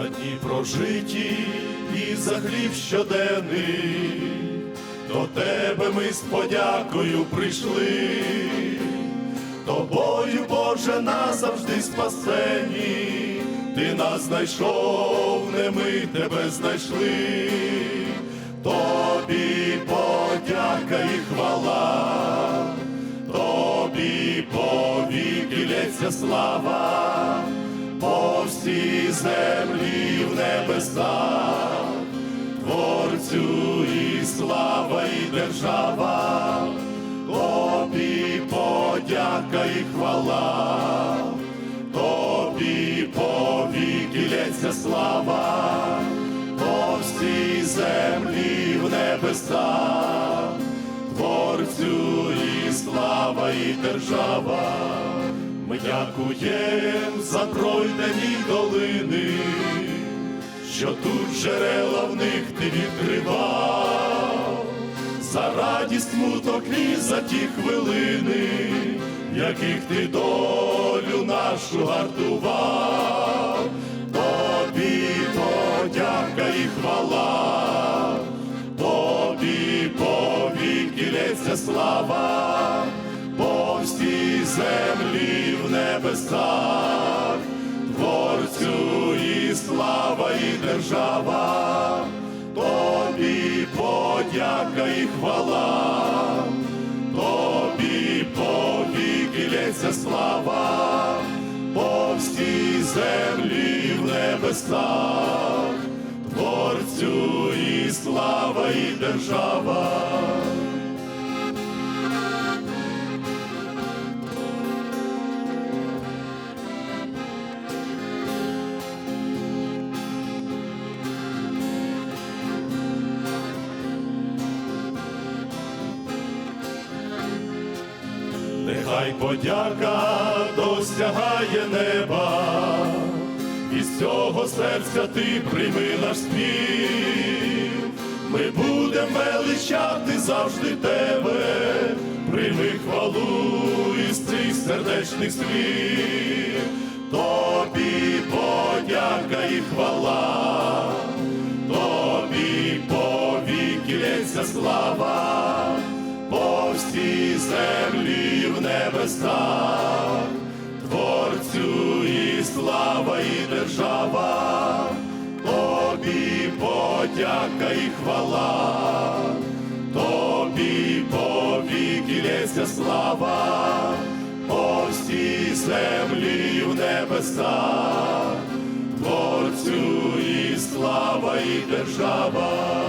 за дні прожиті і за хліб щоденний. До тебе ми з подякою прийшли, тобою, Боже, назавжди спасені, ти нас знайшов, не ми тебе знайшли, тобі подяка і хвала, тобі повіки лється слава, по всій землі в небесах, Творцю і слава, і держава, тобі подяка і хвала, тобі повіки лється слава, по всій землі в небесах, Творцю і слава, і держава. Ми дякуєм за пройдені долини, що тут джерела в них ти відкривав, за радість смуток і за ті хвилини, в яких ти долю нашу гартував, тобі подяка і хвала, тобі повіки лється слава, по всій землі небесах, Творцю і слава, і держава, тобі подяка і хвала, тобі повіки лється слава, по всій землі в небесах, Творцю і слава, і держава. Нехай подяка досягає неба, із цього серця ти прийми наш спів, ми будем величати завжди тебе, прийми хвалу із цих сердечних слів, тобі подяка і хвала, тобі повіки лється слава всій землі в небесах, Творцю і слава, і держава, тобі подяка і хвала, тобі повіки лється слава, по всій землі в небесах, Творцю і слава, і держава.